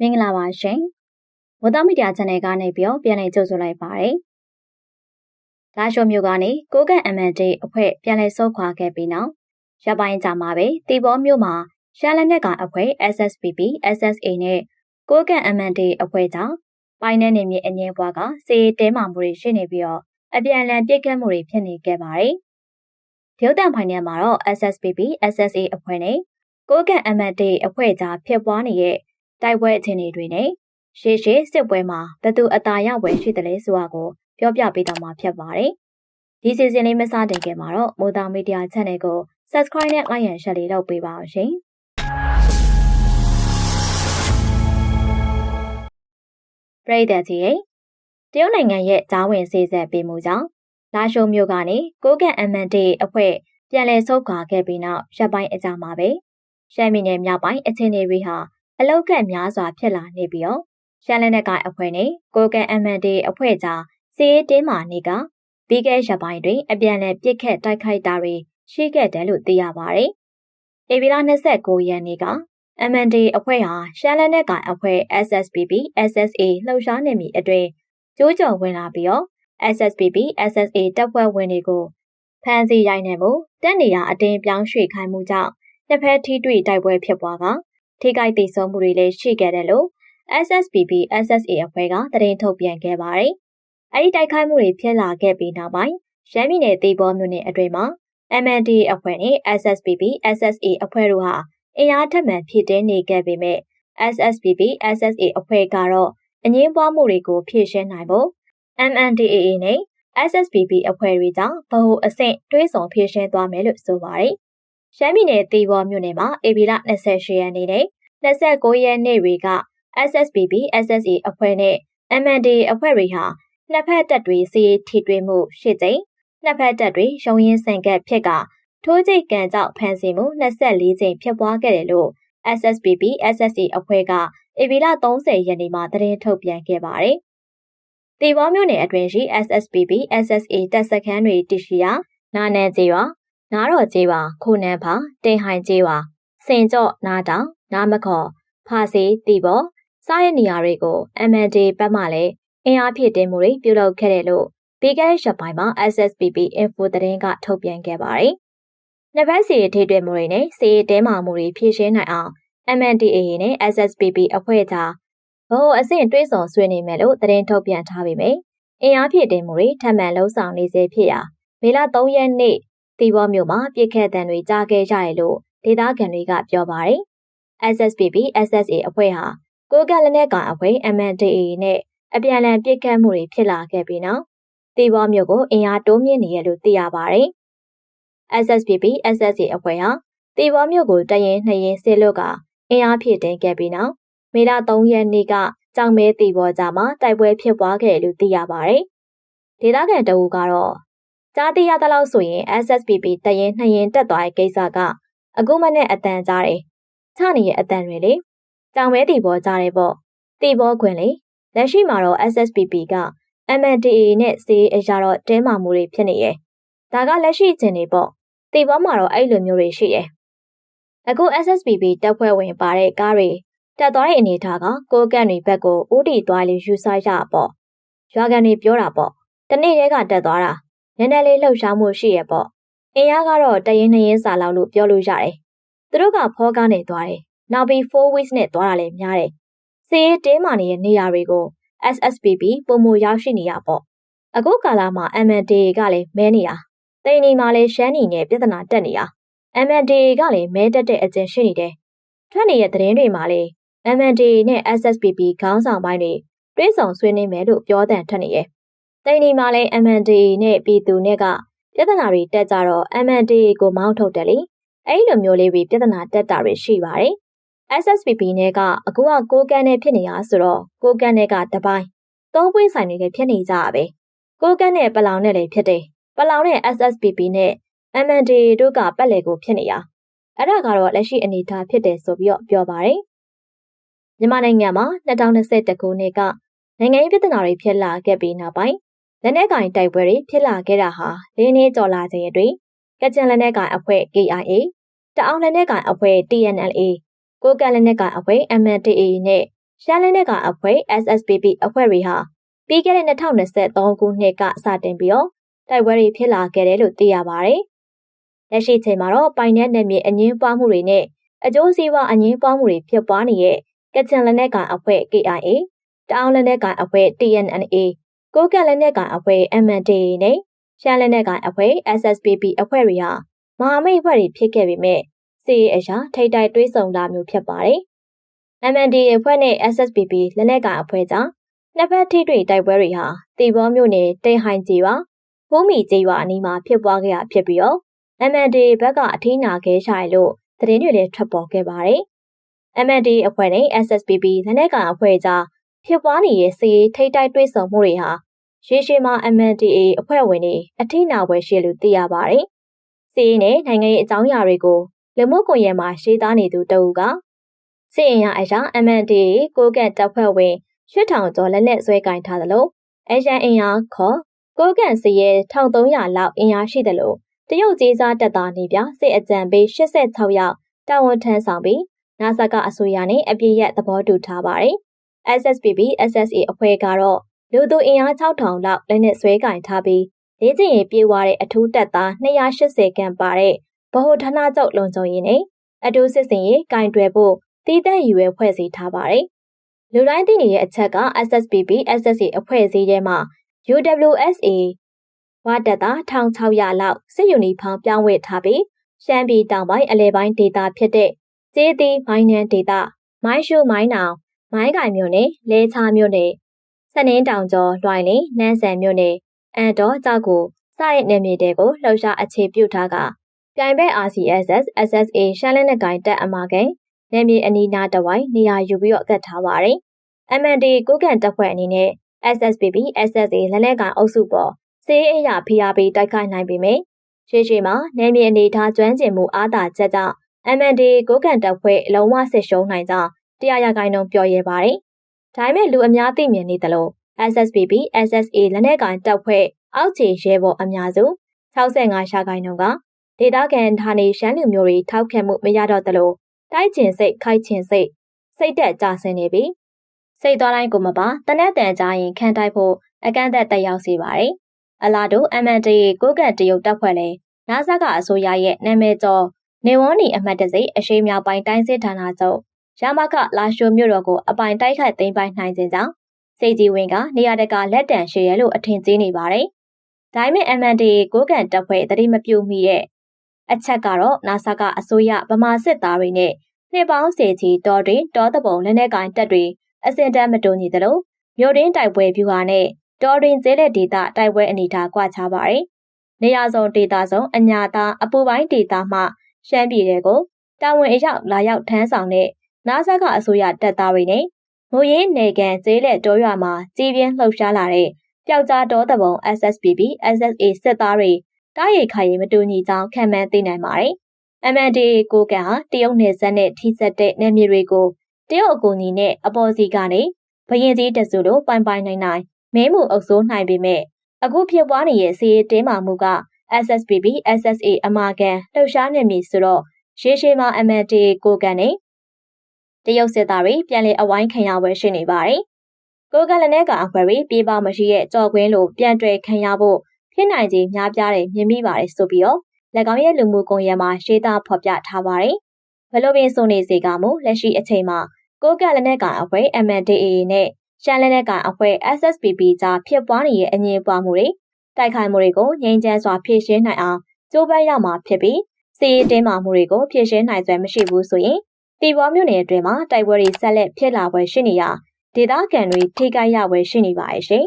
မင်္ဂလာပါရှင်။ဝတ်သားမီဒီယာ channel ကနေပြီးတော့ပြန်လည်ကြိုဆိုလိုက်ပါတယ်။လာရှိုမျိုးကနေကိုကန့် MND အဖွဲ့ပြန်လည်ဆုတ်ခွာခဲ့ပြီးနောက်ရပိုင်းကြာမှာပဲတီဘောမျိုးမှာရှာလက်နက်ကအဖွဲ့ SSPP SSA နဲ့ကိုကန့် MND အဖွဲ့ကြောင့်ပိုင်းနဲ့နေမြေအငင်းဘွားကစေတဲမာမှုတွေရှိနေပြီးတော့အပြန်အလှန်ပြစ်ခတ်မှုတွေဖြစ်နေခဲ့ပါတယ်။ဒေသတန်ဖိုင်နယ်မှာတော့ SSPP SSA အဖွဲ့နဲ့ကိုကန့် MND အဖွဲ့ကြားဖြစ်ပွားနေတဲ့ တိုက်ပွဲအခြေအနေတွေနဲ့ရှေ့ရှေ့စစ်ပွဲမှာဘသူအသာရဝယ်ရှိတယ်လဲဆိုတာကိုပြောပြပေးတော့မှာဖြစ်ပါတယ်။ဒီစီစဉ်လေးမစတင်ခင်မှာတော့မိုးသားမီဒီယာ channel ကို subscribe နဲ့ like ရန် share လေးလုပ်ပေးပါအောင်ရှင်။ပရိသတ်ကြီးတရုတ်နိုင်ငံရဲ့ဂျားဝင်စေဆက်ပေးမှုကြောင့်လာရှိုးမြို့ကနေကိုကန့် MND အဖွဲ့ပြန်လည်ဆုတ်ခွာခဲ့ပြီးနောက်ရပ်ပိုင်းအကြာမှာပဲရှမ်းပြည်နယ်မြောက်ပိုင်းအခြေအနေတွေဟာ အလောက်ကများစွာဖြစ်လာနေပြီးတော့ရှမ်းလက်နက်ကိုင်အဖွဲ့နဲ့ကိုကန် MND အဖွဲ့ကြားစီးရေးတင်းမာနေကပြီးခဲ့ရပိုင်းတွင် အပြန်အလှန်ပြစ်ခတ်တိုက်ခိုက်တာတွေရှိခဲ့တယ်လို့သိရပါတယ်။ဧပြီလ29ရက်နေ့က MND အဖွဲ့ဟာရှမ်းလက်နက်ကိုင်အဖွဲ့ SSPP SSA လှုပ်ရှားနေမည်အတွင်ကျိုးကျော်ဝင်လာပြီးတော့ SSPP SSA တပ်ဖွဲ့ဝင်တွေကိုဖမ်းဆီးရိုက်နှက်မှုတက်နေရအတင်းပြောင်းရွှေ့ခိုင်းမှုကြောင့်နှစ်ဖက်ထိတွေ့တိုက်ပွဲဖြစ်ပွားက ထိခိုက်ဒေဆုံးမှုတွေလည်းရှိခဲ့တယ်လို့ SSPP SSA အဖွဲ့ကသတင်းထုတ်ပြန်ခဲ့ပါတယ်။အဲဒီတိုက်ခိုက်မှုတွေဖြစ်လာခဲ့ပြီးနောက်ပိုင်းရန်ပြည်နယ်တေဘောမြို့နယ်အတွင်းမှာ MND အဖွဲ့နဲ့ SSPP SSA အဖွဲ့တို့ဟာအင်အားထက်မှန်ဖြစ်တင်းနေခဲ့ပေမဲ့ SSPP SSA အဖွဲ့ကတော့အငင်းပွားမှုတွေကိုဖြေရှင်းနိုင်ဖို့ MNDAA နဲ့ SSPP အဖွဲ့တွေကြောင့်ဗဟိုအဆင့်တွဲဆောင်ဖြေရှင်းသွားမယ်လို့ဆိုပါတယ်။ ရှမ်းပြည်နယ်တေဘောမြို့နယ်မှာ AB လ28ရက်နေ့နဲ့29ရက်နေ့တွေက SSPP SSA အဖွဲ့နဲ့ MND အဖွဲ့တွေဟာနှစ်ဖက်တပ်တွေစီးထိတွေ့မှုရှစ်ကြိမ်နှစ်ဖက်တပ်တွေရုံရင်းဆန်ကပ်ဖြစ်ကထိုးကျိတ်ကန်ကြောက်ဖမ်းဆီးမှု24ကြိမ်ဖြစ်ပွားခဲ့တယ်လို့ SSPP SSA အဖွဲ့ကဧပြီလ30ရက်နေ့မှာသတင်းထုတ်ပြန်ခဲ့ပါတယ်။တေဘောမြို့နယ်အတွင်းရှိ SSPP SSA တပ်စခန်းတွေတရှိရာနာနန်ကျေးရွာ နားတော်ကျေးရွာခိုနန်းဖာတင်ဟိုင်ကျေးရွာစင်ကြော့နားတောင်နားမခေါ်ဖာစီတီဘောစတဲ့နေရာတွေကို MND ဘက်မှလည်းအင်အားဖြည့်တင်းမှုတွေပြုလုပ်ခဲ့တယ်လို့ပြီးခဲ့တဲ့ရက်ပိုင်းမှာ SSPP Info သတင်းကထုတ်ပြန်ခဲ့ပါတယ်။နှစ်ဘက်စီထိတွေ့မှုတွေနဲ့စီတဲမာမှုတွေဖြည့်ရှင်းနိုင်အောင် MNDAA နဲ့ SSPP အဖွဲ့ကြားဘို့အဆင့်တွဲဆောင်ဆွေးနွေးမယ်လို့သတင်းထုတ်ပြန်ထားပေမယ့်အင်အားဖြည့်တင်းမှုတွေထပ်မံလှုံ့ဆော်နေစေဖြစ်ရာမေလ3ရက်နေ့ တီဘောမြို့မှာပြစ်ခတ်တံတွေကြားခဲ့ကြရလို့ဒေသခံတွေကပြောပါတယ်။ SSPP SSA အဖွဲ့ဟာကိုကလက်နက်ကောင်အဖွဲ့ MNDAA နဲ့အပြန်အလှန်ပြစ်ခတ်မှုတွေဖြစ်လာခဲ့ပြီးနောက်တီဘောမြို့ကိုအင်အားတိုးမြင့်နေရလို့သိရပါတယ်။ SSPP SSA အဖွဲ့ဟာတီဘောမြို့ကိုတရင်နှစ်ရင်ဆေးလွတ်ကအင်အားဖြည့်တင်ခဲ့ပြီးနောက်မေလ3ရက်နေ့ကကြောင်မဲတီဘောကြားမှာတိုက်ပွဲဖြစ်ပွားခဲ့လို့သိရပါတယ်။ဒေသခံတအူကတော့ ကြားသိရသလောက်ဆိုရင် SSPP တရင်နှစ်ရင်တက်သွားတဲ့ကိစ္စကအခုမှနဲ့အတန်ကြားတယ်။ချနေရဲ့အတန်တွေလေကြောင်မဲတီဘောကြားတယ်ပေါ့။တီဘောခွင်လေလက်ရှိမှာတော့ SSPP က MNDAA နဲ့စီအရာတော့တဲမာမှုတွေဖြစ်နေရဲ့။ဒါကလက်ရှိအခြေအနေပေါ့။တီဘောမှာတော့အဲ့လိုမျိုးတွေရှိရဲ့။အခု SSPP တပ်ဖွဲ့ဝင်ပါတဲ့ကားတွေတက်သွားတဲ့အနေထားကကိုကန့်တွေဘက်ကိုဥတီသွားလို့ယူဆရပေါ့။ရွာကန်တွေပြောတာပေါ့။တနေ့တည်းကတက်သွားတာ နည်းနည်းလေးလှုပ်ရှားမှုရှိရဲ့ပေါ့။အင်အားကတော့တရင်နှရင်စာလောက်လို့ပြောလို့ရတယ်။သူတို့ကဖောကားနဲ့သွားတယ်။နောက်ပြီး4 weeks နဲ့သွားတာလည်းများတယ်။စီးရေးတင်းမာနေတဲ့နေရာတွေကို SSPP ပုံမရောက်ရှိနေရပေါ့။အခုကာလမှာ MNDA ကလည်းမဲနေတာ။တိန်နီမှာလည်းရှမ်းနီနဲ့ပြဿနာတက်နေတာ။ MNDA ကလည်းမဲတက်တဲ့အကျင့်ရှိနေတယ်။ထွက်နေတဲ့သတင်းတွေမှာလည်း MNDA နဲ့ SSPP ခေါင်းဆောင်ပိုင်းတွေတွဲဆောင်ဆွေးနွေးမယ်လို့ပြောတဲ့ထွက်နေရဲ့။ တိန်နီမှာလည်း MNDA နဲ့ပြည်သူနဲ့ကပြဿနာတွေတက်ကြတော့ MNDA ကိုမောင်းထုတ်တယ်လေ။အဲ့လိုမျိုးလေးတွေပြဿနာတက်တာတွေရှိပါတယ်။ SSPP နဲ့ကအခုကကိုကန်းနဲ့ဖြစ်နေရဆိုတော့ကိုကန်းနဲ့ကတပိုင်းသုံးပွင့်ဆိုင်တွေလည်းဖြစ်နေကြတာပဲကိုကန်းနဲ့ပလောင်နဲ့လည်းဖြစ်တယ်ပလောင်နဲ့ SSPP နဲ့ MNDA တို့ကပတ်လည်ကိုဖြစ်နေရအဲ့ဒါကတော့လက်ရှိအနေအထားဖြစ်တယ်ဆိုပြီးတော့ပြောပါတယ်မြန်မာနိုင်ငံမှာ2021ခုနှစ်ကနိုင်ငံရေးပြဿနာတွေဖြစ်လာခဲ့ပြီးနောက်ပိုင်း လက်နက်ကင်တိုက်ပွဲတွေဖြစ်လာခဲ့တာဟာလေးနှစ်ကျော်လာခြင်းအတွင်းကချင်လက်နက်ကင်အဖွဲ့ KIA တအောင်လက်နက်ကင်အဖွဲ့ TNLA ကိုကန့်လက်နက်ကင်အဖွဲ့ MNDAA နဲ့ရှမ်းလင်းတဲ့ကအဖွဲ့ SSPP အဖွဲ့တွေဟာပြီးခဲ့တဲ့2023ခုနှစ်ကစတင်ပြီးတော့တိုက်ပွဲတွေဖြစ်လာခဲ့တယ်လို့သိရပါတယ်။လက်ရှိချိန်မှာတော့ပိုင်နယ်နယ်မြေအငင်းပွားမှုတွေနဲ့အကျိုးစီးပွားအငင်းပွားမှုတွေဖြစ်ပွားနေတဲ့ကချင်လက်နက်ကန်အဖွဲ့ KIA တအောင်းလက်နက်ကန်အဖွဲ့ TNNA ကိုကန့်လက်နက်ကန်အဖွဲ့ MNDAA နဲ့ရှမ်းလက်နက်ကန်အဖွဲ့ SSPP အဖွဲ့တွေဟာမဟာမိတ်အဖွဲ့တွေဖြစ်ခဲ့ပေမဲ့စီးအရာထိတ်တိုက်တွေးဆောင်လာမျိုးဖြစ်ပါတယ်။ MNDAA အဖွဲ့နဲ့ SSPP လက်နက်ကန်အဖွဲ့ကြားနှစ်ဖက်ထိတွေ့တိုက်ပွဲတွေဟာတီဘောမြို့နယ်တိန်ဟိုင်ကြီးရွာဖူးမီကြီးရွာအနီးမှာဖြစ်ပွားခဲ့တာဖြစ်ပြီးတော့ MNDAA ဘက်ကအထီးနာခဲရှာရလို့သတင်းတွေလည်းထွက်ပေါ်ခဲ့ပါတယ်။ MNDAA အဖွဲ့နဲ့ SSPP လက်နက်ကန်အဖွဲ့ကြားဖြစ်ပွားနေတဲ့စီးထိတ်တိုက်တွေးဆောင်မှုတွေဟာ ရေရှည်မှာ MNDAA အဖွဲ့ဝင်တွေအထိနာပွဲရှိလို့သိရပါတယ်။စီးရင်နဲ့နိုင်ငံရေးအကြောင်းအရာတွေကိုလူမှုကွန်ရက်မှာရှင်းသားနေသူတအူကစီရင်ရအရာ MNDAA ကိုကန့်တပ်ဖွဲ့ဝင်8000ကျော်လက်နက်ဆွဲကင်ထားသလိုအရန်အင်အားခေါ်ကိုကန့်စီရဲ1300လောက်အင်အားရှိတယ်လို့တရုတ်ကြီးစားတပ်သားနေပြစစ်အကြံပေး86ယောက်တာဝန်ထမ်းဆောင်ပြီးနာဆာကအစိုးရနဲ့အပြည့်ရက်သဘောတူထားပါတယ်။ SSPB SSA အဖွဲ့ကတော့ လူသူအင်အား6000လောက်လက်နက်ဆွဲကင်ထားပြီးလေ့ကျင့်ရေးပြေးွားတဲ့အထူးတပ်သား280ခန့်ပါတဲ့ဗဟိုဌာနချုပ်လုံခြုံရေးနဲ့အထူးစစ်စင်ရေးကင်တွယ်ဖို့တည်တံ့ရွယ်ဖွဲ့စည်းထားပါတယ်။လူတိုင်းသိနေတဲ့အချက်က SSPB SSA အဖွဲ့အစည်းထဲမှာ UWSA ဝါတပ်သား1600လောက်စစ်ယူနီဖောင်းပြောင်းဝတ်ထားပြီးရှမ်းပြည်တောင်ပိုင်းအလဲပိုင်းဒေသဖြစ်တဲ့ကျေးသီးမိုင်းနန်းဒေသမိုင်းရှုမိုင်းနောင်မိုင်းကင်မြို့နယ်လဲချားမြို့နယ် စနင်းတောင်ကျော်လွိုင်လင်းနန်းဆန်မြို့နယ်အန်တော်ကြောက်ကိုစတဲ့နယ်မြေတွေကိုလှုပ်ရှားအခြေပြုထားကပြိုင်ဘက် RCSS SSA ရှမ်းလက်နက်ကိုင်တပ်အမာကန်နယ်မြေအနီးနားတဝိုင်းနေရာယူပြီးတော့ကတ်ထားပါတယ်။ MND ကိုကန်တပ်ဖွဲ့အနေနဲ့ SSPB SSA လက်နက်ကိုင်အုပ်စုပေါ်စေးအရာဖိအားပေးတိုက်ခိုက်နိုင်ပေမယ့်ရှေ့ရှေ့မှာနယ်မြေအနေထားကျွမ်းကျင်မှုအားသာချက်ကြောင့် MND ကိုကန်တပ်ဖွဲ့လုံးဝဆစ်ရှုံးနိုင်ကြောင်းတရားရဂိုင်းလုံးပြောရဲပါတယ်။ ဒါပေမဲ့လူအများသိမြင်နေသလို SSPB SSA လက်နက်ကိုင်တပ်ဖွဲ့အောက်ခြေရဲဘော်အများစု65ရှားကိုင်းနှုန်းကဒေတာကန်ဌာနေရှမ်းလူမျိုးတွေထောက်ခံမှုမရတော့သလိုတိုက်ချင်စိတ်ခိုက်ချင်စိတ်စိတ်တက်ကြဆင်းနေပြီစိတ်သွားတိုင်းကိုမပါတနက်တန်ကြရင်ခံတိုက်ဖို့အကန့်အသတ်တက်ရောက်စေပါတယ်။အလားတူ MND ကိုကန့်တရုတ်တပ်ဖွဲ့လည်းနာဆာကအစိုးရရဲ့နာမည်ကျော်နေဝန်းနီအမှတ်တစိအရှိမြောက်ပိုင်းတိုင်းစစ်ဌာနချုပ် ရမကလာရှိုမြို့တော်ကိုအပိုင်တိုက်ခိုက်သိမ်းပိုက်နိုင်ခြင်းကြောင့်စေကြီးဝင်းကနေရာတကာလက်တံရှိရလို့အထင်ကြီးနေပါတယ်။ဒါပေမဲ့ MND ကိုကန်တပ်ဖွဲ့တတိမပြုတ်မိတဲ့အချက်ကတော့နာဆာကအစိုးရဗမာစစ်သားတွေနဲ့နှစ်ပေါင်းစေချီတော်တွင်တောတပုံလက်နက်ကိုင်တပ်တွေအစင်တန်းမတူညီသလိုမြို့ရင်းတိုက်ပွဲဖြူဟာနဲ့တော်တွင်ကျဲတဲ့ဒေသတိုက်ပွဲအနေထားကွာခြားပါတယ်။နေရာစုံဒေသစုံအညာသားအပူပိုင်းဒေသမှရှမ်းပြည်တွေကိုတာဝန်အရောက်လာရောက်ထမ်းဆောင်တဲ့ နာဆာကအစိုးရတပ်သားတွေနဲ့မူရင်းနေကန်ကျေးလက်တောရွာမှာကြီးပြင်းလှုပ်ရှားလာတဲ့ပျောက်ကြားတော်သဘုံ SSPB SSA စစ်သားတွေတားရိတ်ခါရီမတူညီကြောင်းခံမှန်းသိနိုင်ပါတယ်။ MND ကိုကန်ဟာတရုတ်နယ်စပ်နဲ့ထိစပ်တဲ့နယ်မြေတွေကိုတရုတ်အကူအညီနဲ့အပေါ်စီကနေဘရင်ကြီးတစုလိုပိုင်ပိုင်နိုင်နိုင်မင်းမှုအုပ်စိုးနိုင်ပေမဲ့အခုဖြစ်ပွားနေတဲ့စီးရေးတင်းမာမှုက SSPB SSA အမာကန်လှုပ်ရှားနေမည်ဆိုတော့ရှေးရှေးမှာ MND ကိုကန်နဲ့ တရုတ်စစ်သားတွေပြန်လည်အဝိုင်းခံရပွဲရှိနေပါတယ်။ကိုကန်လည်းနဲ့ကအခွဲပြီးပြေးပါမရှိရဲ့ကြော်ကွင်းလိုပြန်တွေ့ခံရဖို့ဖြစ်နိုင်ခြင်းများပြားတယ်မြင်မိပါတယ်ဆိုပြီးတော့၎င်းရဲ့လူမှုကွန်ရက်မှာရှင်းသားဖော်ပြထားပါတယ်။ဘလို့ပင်ဆိုနေစေကမူလက်ရှိအချိန်မှာကိုကလက်နက်ကောင်အဖွဲ့ MNDAA နဲ့ရှမ်းလက်နက်ကောင်အဖွဲ့ SSPB ကြားဖြစ်ပွားနေတဲ့အငြင်းပွားမှုတွေတိုက်ခိုက်မှုတွေကိုငြိမ်းချမ်းစွာဖြေရှင်းနိုင်အောင်ကြိုးပမ်းရမှာဖြစ်ပြီးစီးရီတင်းမာမှုတွေကိုဖြေရှင်းနိုင်စွမ်းမရှိဘူးဆိုရင် တီဘောမြို့နယ်အတွင်းမှာတိုက်ပွဲတွေဆက်လက်ဖြစ်လာပွဲရှိနေရဒေသခံတွေထိခိုက်ရပွဲရှိနေပါရဲ့ရှင်